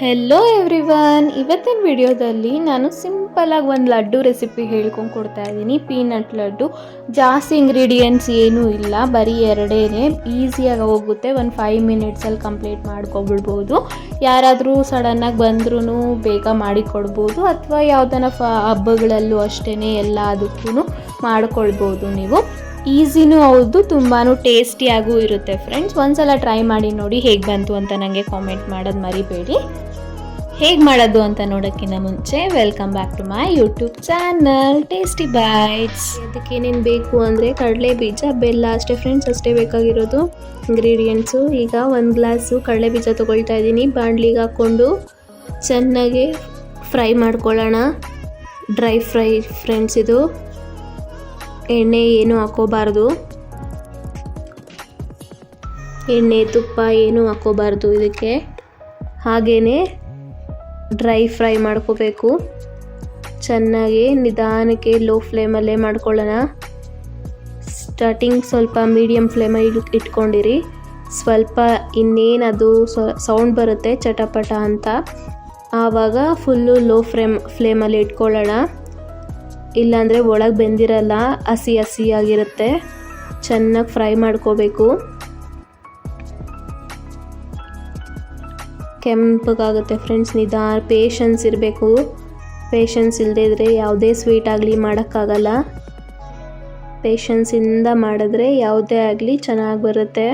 Hello everyone ಇವತ್ತಿನ ವಿಡಿಯೋದಲ್ಲಿ ನಾನು ಸಿಂಪಲಾಗಿ ಒಂದು ಲಡ್ಡು ರೆಸಿಪಿ ಹೇಳ್ಕೊಂಡು ಕೊಡ್ತಾ ಇದ್ದೀನಿ. ಪೀನಟ್ ಲಡ್ಡು. ಜಾಸ್ತಿ ಇಂಗ್ರೀಡಿಯೆಂಟ್ಸ್ ಏನೂ ಇಲ್ಲ. ಬರೀ ಎರಡೇ ಈಸಿಯಾಗಿ ಹೋಗುತ್ತೆ. ಒಂದು ಫೈವ್ ಮಿನಿಟ್ಸಲ್ಲಿ ಕಂಪ್ಲೀಟ್ ಮಾಡ್ಕೊಬಿಡ್ಬೋದು. ಯಾರಾದರೂ ಸಡನ್ನಾಗಿ ಬಂದ್ರೂ ಬೇಗ ಮಾಡಿಕೊಡ್ಬೋದು. ಅಥವಾ ಯಾವುದನ್ನ ಫ ಹಬ್ಬಗಳಲ್ಲೂ ಅಷ್ಟೇ ಎಲ್ಲ ಅದಕ್ಕೂ ಮಾಡ್ಕೊಳ್ಬೋದು ನೀವು. ಈಸಿನೂ ಹೌದು. ತುಂಬಾ ಟೇಸ್ಟಿಯಾಗೂ ಇರುತ್ತೆ ಫ್ರೆಂಡ್ಸ್ ಒಂದ್ಸಲ ಟ್ರೈ ಮಾಡಿ ನೋಡಿ ಹೇಗೆ ಬಂತು ಅಂತ ನನಗೆ ಕಾಮೆಂಟ್ ಮಾಡೋದು ಮರಿಬೇಡಿ. ಹೇಗೆ ಮಾಡೋದು ಅಂತ ನೋಡೋಕ್ಕಿಂತ ಮುಂಚೆ welcome back to my YouTube channel tasty bites ಅದಕ್ಕೆ ಏನೇನು ಬೇಕು ಅಂದರೆ ಕಡಲೆ ಬೀಜ, ಬೆಲ್ಲ ಅಷ್ಟೇ ಫ್ರೆಂಡ್ಸ್ ಅಷ್ಟೇ ಬೇಕಾಗಿರೋದು ಇಂಗ್ರೀಡಿಯೆಂಟ್ಸು ಈಗ ಒಂದು ಗ್ಲಾಸು ಕಡಲೆ ಬೀಜ ತೊಗೊಳ್ತಾ ಇದ್ದೀನಿ. ಬಾಣಲಿಗೆ ಹಾಕ್ಕೊಂಡು ಚೆನ್ನಾಗಿ ಫ್ರೈ ಮಾಡ್ಕೊಳ್ಳೋಣ. ಡ್ರೈ ಫ್ರೈ ಫ್ರೆಂಡ್ಸ್ ಇದು. ಎಣ್ಣೆ ಏನು ಹಾಕೋಬಾರ್ದು ಎಣ್ಣೆ ತುಪ್ಪ ಏನು ಹಾಕೋಬಾರ್ದು ಇದಕ್ಕೆ. ಹಾಗೇ ಡ್ರೈ ಫ್ರೈ ಮಾಡ್ಕೋಬೇಕು. ಚೆನ್ನಾಗಿ ನಿಧಾನಕ್ಕೆ ಲೋ ಫ್ಲೇಮಲ್ಲೇ ಮಾಡ್ಕೊಳ್ಳೋಣ. ಸ್ಟಾರ್ಟಿಂಗ್ ಸ್ವಲ್ಪ ಮೀಡಿಯಮ್ ಫ್ಲೇಮಲ್ಲಿ ಇಟ್ಕೊಂಡಿರಿ. ಸ್ವಲ್ಪ ಇನ್ನೇನು ಅದು ಸೌಂಡ್ ಬರುತ್ತೆ ಚಟಪಟ ಅಂತ. ಆವಾಗ ಫುಲ್ಲು ಲೋ ಫ್ಲೇಮ್ ಫ್ಲೇಮಲ್ಲಿ ಇಟ್ಕೊಳ್ಳೋಣ. ಇಲ್ಲಾಂದರೆ ಒಳಗೆ ಬೆಂದಿರಲ್ಲ, ಹಸಿ ಹಸಿಯಾಗಿರುತ್ತೆ. ಚೆನ್ನಾಗಿ ಫ್ರೈ ಮಾಡ್ಕೋಬೇಕು. ಕೆಂಪಗಾಗುತ್ತೆ ಫ್ರೆಂಡ್ಸ್ ನಿಧಾನ ಪೇಷನ್ಸ್ ಇರಬೇಕು. ಪೇಷನ್ಸ್ ಇಲ್ಲದೇ ಇದ್ದರೆ ಯಾವುದೇ ಸ್ವೀಟ್ ಆಗಲಿ ಮಾಡೋಕ್ಕಾಗಲ್ಲ. ಪೇಷನ್ಸಿಂದ ಮಾಡಿದ್ರೆ ಯಾವುದೇ ಆಗಲಿ ಚೆನ್ನಾಗಿ ಬರುತ್ತೆ.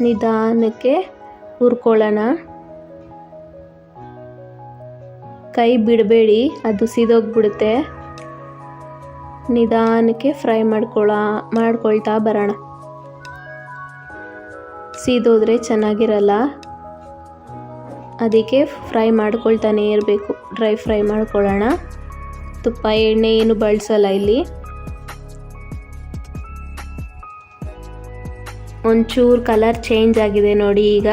ನಿಧಾನಕ್ಕೆ ಹುರ್ಕೊಳ್ಳೋಣ. ಕೈ ಬಿಡಬೇಡಿ, ಅದು ಸಿದೋಗ್ಬಿಡುತ್ತೆ. ನಿಧಾನಕ್ಕೆ ಫ್ರೈ ಮಾಡ್ಕೊಳ್ಳ ಮಾಡ್ಕೊಳ್ತಾ ಬರೋಣ. ಸೀದೋದ್ರೆ ಚೆನ್ನಾಗಿರಲ್ಲ. ಅದಕ್ಕೆ ಫ್ರೈ ಮಾಡ್ಕೊಳ್ತಾನೆ ಇರಬೇಕು. ಡ್ರೈ ಫ್ರೈ ಮಾಡ್ಕೊಳ್ಳೋಣ. ತುಪ್ಪ, ಎಣ್ಣೆ ಏನು ಬಳಸಲ್ಲ ಇಲ್ಲಿ. ಒಂಚೂರು ಕಲರ್ ಚೇಂಜ್ ಆಗಿದೆ ನೋಡಿ ಈಗ.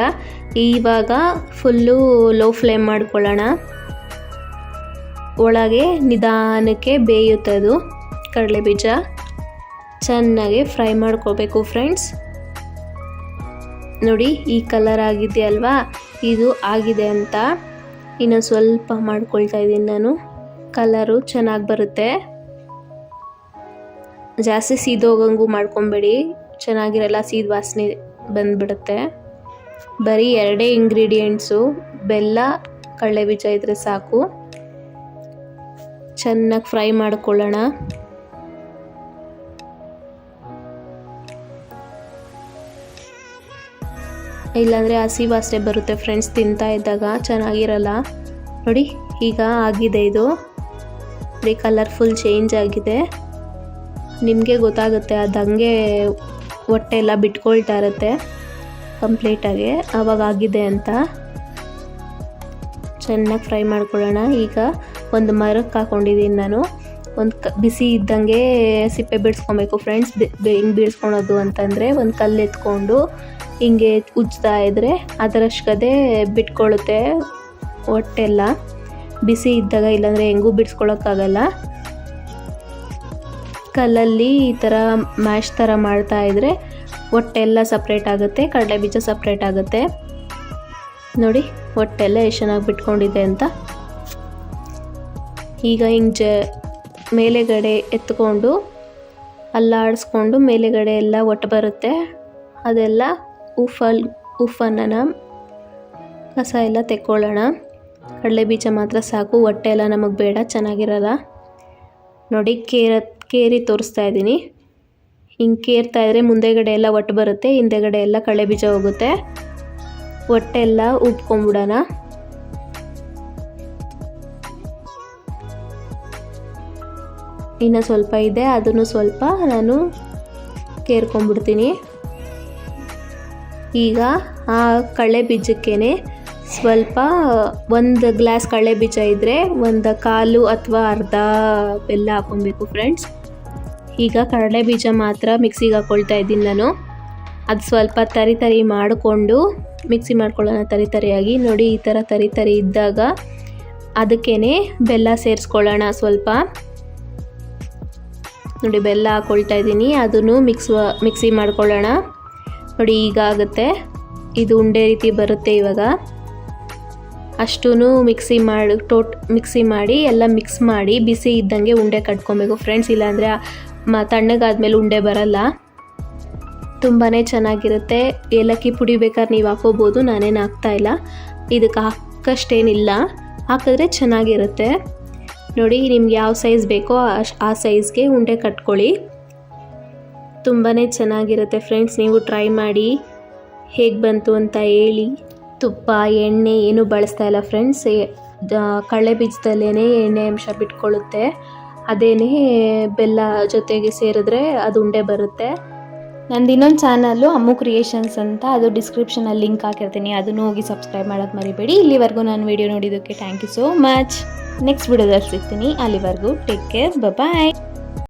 ಇವಾಗ ಫುಲ್ಲು ಲೋ ಫ್ಲೇಮ್ ಮಾಡ್ಕೊಳ್ಳೋಣ. ಒಳಗೆ ನಿಧಾನಕ್ಕೆ ಬೇಯುತ್ತದು ಕಡಲೆ ಬೀಜ ಚೆನ್ನಾಗಿ ಫ್ರೈ ಮಾಡ್ಕೋಬೇಕು ಫ್ರೆಂಡ್ಸ್ ನೋಡಿ, ಈ ಕಲರ್ ಆಗಿದೆ ಅಲ್ವಾ? ಇದು ಆಗಿದೆ ಅಂತ ಇನ್ನು ಸ್ವಲ್ಪ ಮಾಡ್ಕೊಳ್ತಾ ಇದ್ದೀನಿ ನಾನು. ಕಲರು ಚೆನ್ನಾಗಿ ಬರುತ್ತೆ. ಜಾಸ್ತಿ ಸೀದೋಗಂಗೂ ಮಾಡ್ಕೊಬೇಡಿ. ಚೆನ್ನಾಗಿರಲ್ಲ, ಸೀದ ವಾಸನೆ ಬಂದ್ಬಿಡುತ್ತೆ. ಬರೀ ಎರಡೇ ಇಂಗ್ರೀಡಿಯೆಂಟ್ಸು ಬೆಲ್ಲ, ಕಡಲೆ ಬೀಜ ಇದ್ದರೆ ಸಾಕು. ಚೆನ್ನಾಗಿ ಫ್ರೈ ಮಾಡ್ಕೊಳ್ಳೋಣ. ಇಲ್ಲಾಂದರೆ ಹಸಿ ವಾಸನೆ ಬರುತ್ತೆ ಫ್ರೆಂಡ್ಸ್ ತಿಂತಾ ಇದ್ದಾಗ, ಚೆನ್ನಾಗಿರಲ್ಲ? ನೋಡಿ, ಈಗ ಆಗಿದೆ ಇದು. ನೋಡಿ ಕಲರ್ಫುಲ್ ಚೇಂಜ್ ಆಗಿದೆ. ನಿಮಗೆ ಗೊತ್ತಾಗುತ್ತೆ, ಅದು ಹಂಗೆ ಹೊಟ್ಟೆ ಎಲ್ಲ ಬಿಟ್ಕೊಳ್ತಾ ಇರುತ್ತೆ ಕಂಪ್ಲೀಟಾಗಿ ಆವಾಗ ಆಗಿದೆ ಅಂತ. ಚೆನ್ನಾಗಿ ಫ್ರೈ ಮಾಡ್ಕೊಳ್ಳೋಣ. ಈಗ ಒಂದು ಮರಕ್ಕೆ ಹಾಕೊಂಡಿದ್ದೀನಿ ನಾನು. ಒಂದು ಕ, ಬಿಸಿ ಇದ್ದಂಗೆ ಸಿಪ್ಪೆ ಬಿಡಿಸ್ಕೊಬೇಕು. ಫ್ರೆಂಡ್ಸ್ ಹಿಂಗೆ ಬಿಡಿಸ್ಕೊಳೋದು ಅಂತಂದರೆ ಒಂದು ಕಲ್ಲು ಎತ್ಕೊಂಡು ಹಿಂಗೆ ಉಜ್ತಾ ಇದ್ದರೆ ಅದರಷ್ಟೇ ಬಿಟ್ಕೊಳ್ಳುತ್ತೆ ಹೊಟ್ಟೆಲ್ಲ. ಬಿಸಿ ಇದ್ದಾಗ ಇಲ್ಲಾಂದರೆ ಹೆಂಗೂ ಬಿಡಿಸ್ಕೊಳಕ್ಕಾಗಲ್ಲ. ಕಲ್ಲಲ್ಲಿ ಈ ಥರ ಮ್ಯಾಶ್ ಥರ ಮಾಡ್ತಾ ಇದ್ದರೆ ಹೊಟ್ಟೆಲ್ಲ ಸಪ್ರೇಟ್ ಆಗುತ್ತೆ, ಕಡಲೆ ಬೀಜ ಸಪ್ರೇಟ್ ಆಗುತ್ತೆ. ನೋಡಿ, ಹೊಟ್ಟೆಲ್ಲ ಎಷ್ಟು ಚೆನ್ನಾಗಿ ಬಿಟ್ಕೊಂಡಿದೆ ಅಂತ. ಈಗ ಹಿಂಗೆ ಜ ಮೇಲೆಗಡೆ ಎತ್ಕೊಂಡು ಅಲ್ಲಾಡಿಸ್ಕೊಂಡು ಮೇಲೆಗಡೆ ಎಲ್ಲ ಒಟ್ಟು ಬರುತ್ತೆ. ಅದೆಲ್ಲ ಉಫಲ್, ಉಫನ್ನ ಕಸ ಎಲ್ಲ ತೆಕ್ಕೊಳ್ಳೋಣ. ಕಡಲೆ ಬೀಜ ಮಾತ್ರ ಸಾಕು, ಹೊಟ್ಟೆ ಎಲ್ಲ ನಮಗೆ ಬೇಡ, ಚೆನ್ನಾಗಿರಲ್ಲ. ನೋಡಿ, ಕೇರ, ಕೇರಿ ತೋರಿಸ್ತಾ ಇದ್ದೀನಿ. ಹಿಂಗೆ ಕೇರ್ತಾ ಇದ್ದರೆ ಮುಂದೆಗಡೆ ಎಲ್ಲ ಒಟ್ಟು ಬರುತ್ತೆ, ಹಿಂದೆಗಡೆ ಎಲ್ಲ ಕಡಲೆ ಬೀಜ ಹೋಗುತ್ತೆ. ಹೊಟ್ಟೆ ಎಲ್ಲ ಉಬ್ಕೊಂಬಿಡೋಣ. ಇನ್ನು ಸ್ವಲ್ಪ ಇದೆ, ಅದನ್ನು ಸ್ವಲ್ಪ ನಾನು ಕೇರ್ಕೊಂಬಿಡ್ತೀನಿ. ಈಗ ಆ ಕಡಲೆ ಬೀಜಕ್ಕೇ ಸ್ವಲ್ಪ ಒಂದು ಗ್ಲಾಸ್ ಕಡಲೆ ಬೀಜ ಇದ್ದರೆ ಒಂದು ಕಾಲು ಅಥವಾ ಅರ್ಧ ಬೆಲ್ಲ ಹಾಕೊಬೇಕು ಫ್ರೆಂಡ್ಸ್ ಈಗ ಕಡಲೆ ಬೀಜ ಮಾತ್ರ ಮಿಕ್ಸಿಗೆ ಹಾಕ್ಕೊಳ್ತಾ ಇದ್ದೀನಿ ನಾನು. ಅದು ಸ್ವಲ್ಪ ತರಿ ತರಿ ಮಾಡಿಕೊಂಡು ಮಿಕ್ಸಿ ಮಾಡ್ಕೊಳ್ಳೋಣ ತರಿ ತರಿಯಾಗಿ. ನೋಡಿ, ಈ ಥರ ತರಿ ತರಿ ಇದ್ದಾಗ ಅದಕ್ಕೇ ಬೆಲ್ಲ ಸೇರಿಸ್ಕೊಳ್ಳೋಣ ಸ್ವಲ್ಪ. ನೋಡಿ, ಬೆಲ್ಲ ಹಾಕ್ಕೊಳ್ತಾ ಇದ್ದೀನಿ. ಅದನ್ನು ಮಿಕ್ಸ್ ಮಿಕ್ಸಿ ಮಾಡ್ಕೊಳ್ಳೋಣ. ನೋಡಿ ಈಗ ಆಗುತ್ತೆ ಇದು ಉಂಡೆ ರೀತಿ ಬರುತ್ತೆ ಇವಾಗ. ಅಷ್ಟೂ ಮಿಕ್ಸಿ ಮಾಡಿ, ಟೋಟ್ ಮಿಕ್ಸಿ ಮಾಡಿ, ಎಲ್ಲ ಮಿಕ್ಸ್ ಮಾಡಿ ಬಿಸಿ ಇದ್ದಂಗೆ ಉಂಡೆ ಕಟ್ಕೊಬೇಕು. ಫ್ರೆಂಡ್ಸ್, ಇಲ್ಲಾಂದರೆ ಮ ತಣ್ಣಗಾದ್ಮೇಲೆ ಉಂಡೆ ಬರಲ್ಲ. ತುಂಬಾ ಚೆನ್ನಾಗಿರುತ್ತೆ. ಏಲಕ್ಕಿ ಪುಡಿ ಬೇಕಾದ್ರೆ ನೀವು ಹಾಕೋಬೋದು ನಾನೇನು ಹಾಕ್ತಾ ಇಲ್ಲ. ಇದಕ್ಕೆ ಹಾಕಷ್ಟೇನಿಲ್ಲ. ಹಾಕಿದ್ರೆ ಚೆನ್ನಾಗಿರುತ್ತೆ. ನೋಡಿ, ನಿಮ್ಗೆ ಯಾವ ಸೈಜ್ ಬೇಕೋ ಆ ಸೈಜ್ಗೆ ಉಂಡೆ ಕಟ್ಕೊಳ್ಳಿ. ತುಂಬಾ ಚೆನ್ನಾಗಿರುತ್ತೆ ಫ್ರೆಂಡ್ಸ್ ನೀವು ಟ್ರೈ ಮಾಡಿ ಹೇಗೆ ಬಂತು ಅಂತ ಹೇಳಿ. ತುಪ್ಪ, ಎಣ್ಣೆ ಏನು ಬಳಸ್ತಾ ಇಲ್ಲ ಫ್ರೆಂಡ್ಸ್ ಕಳೆ ಬೀಜದಲ್ಲೇ ಎಣ್ಣೆ ಅಂಶ ಬಿಟ್ಕೊಳ್ಳುತ್ತೆ. ಅದೇನೇ ಬೆಲ್ಲ ಜೊತೆಗೆ ಸೇರಿದ್ರೆ ಅದು ಉಂಡೆ ಬರುತ್ತೆ. ನಂದು ಇನ್ನೊಂದು ಚಾನಲ್ಲು ಅಮ್ಮು ಕ್ರಿಯೇಷನ್ಸ್ ಅಂತ, ಅದು ಡಿಸ್ಕ್ರಿಪ್ಷನಲ್ಲಿ ಲಿಂಕ್ ಹಾಕಿರ್ತೀನಿ, ಅದನ್ನು ಹೋಗಿ ಸಬ್ಸ್ಕ್ರೈಬ್ ಮಾಡೋದು ಮರಿಬೇಡಿ. ಇಲ್ಲಿವರೆಗೂ ನಾನು ವಿಡಿಯೋ ನೋಡಿದ್ದಕ್ಕೆ thank you so much next ವಿಡಿಯೋದಲ್ಲಿ ಸಿಗ್ತೀನಿ ಅಲ್ಲಿವರೆಗೂ ಟೇಕ್ ಕೇರ್ ಬಾಯ್